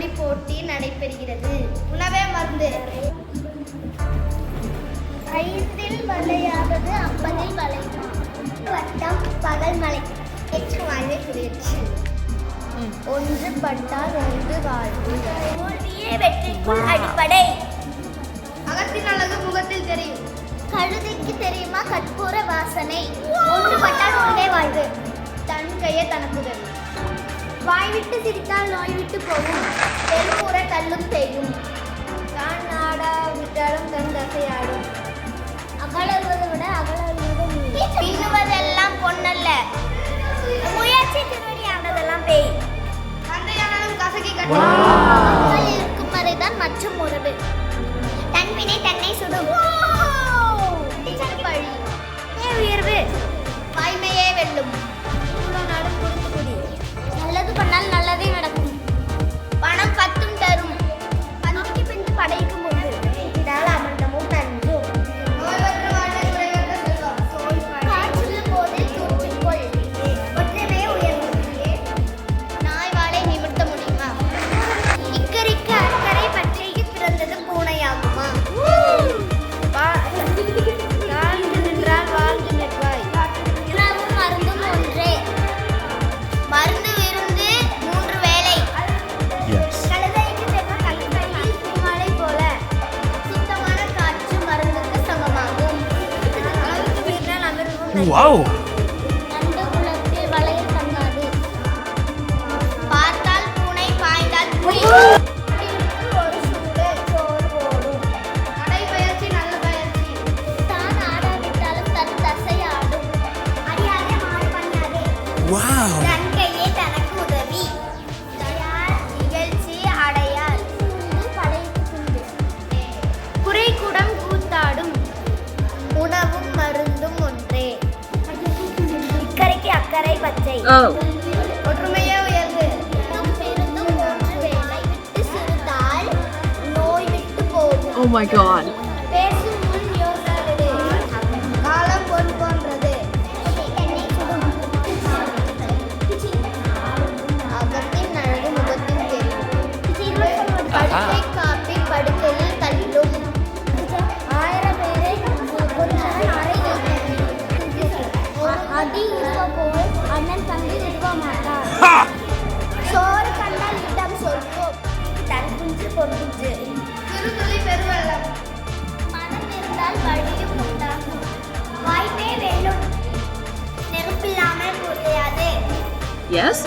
இருக்கிறது உணவே மருந்து. ஐந்தில் மலையாவது ஐம்பதில் மலை வட்டம் பகல் மலை எச்சு வாழ்வை குளிர்ச்சி. ஒன்று பட்டால் ஒன்று வாழ்வு. தோல்வியே வெற்றிக்குள் அடிப்படை. அகத்தின் அழகு முகத்தில் தெரியும். கழுதைக்கு தெரியுமா கற்பூர வாசனை? ஒன்று பட்டால் ஒன்றே வாழ்வு. வாய் விட்டு சிரித்தால் நோய் விட்டு போகும். தெருமுறை தள்ளும் செய்யும். தான் நாடா விட்டாலும் தன் தசையாடும் அகலறுவதை விட அகலறுவது பின்னுவதெல்லாம் பொன்னல்ல. முயற்சி திருவடியானதெல்லாம் பேய். தந்தையானாலும் கசகி மக்கள் இருக்கும் வரைதான் மற்றும் உறவு தன்வினை தன்னை சுடும். Wow. தன் கையே தனக்கு உதவி. தயார் நிகழ்ச்சி அடையார். துண்டு படைப்பு துண்டு குறை குடம் கூத்தாடும். உணவும் சிறுதால் நோய் விட்டு போகும். Oh my god. பொருந்துச்சு திருத்துளி பெருவெள்ளம். மனம் இருந்தால் வழியும் உண்டாகும். வாய்ப்பே வெல்லும் நெருப்பில்லாமல் புரியாது எஸ்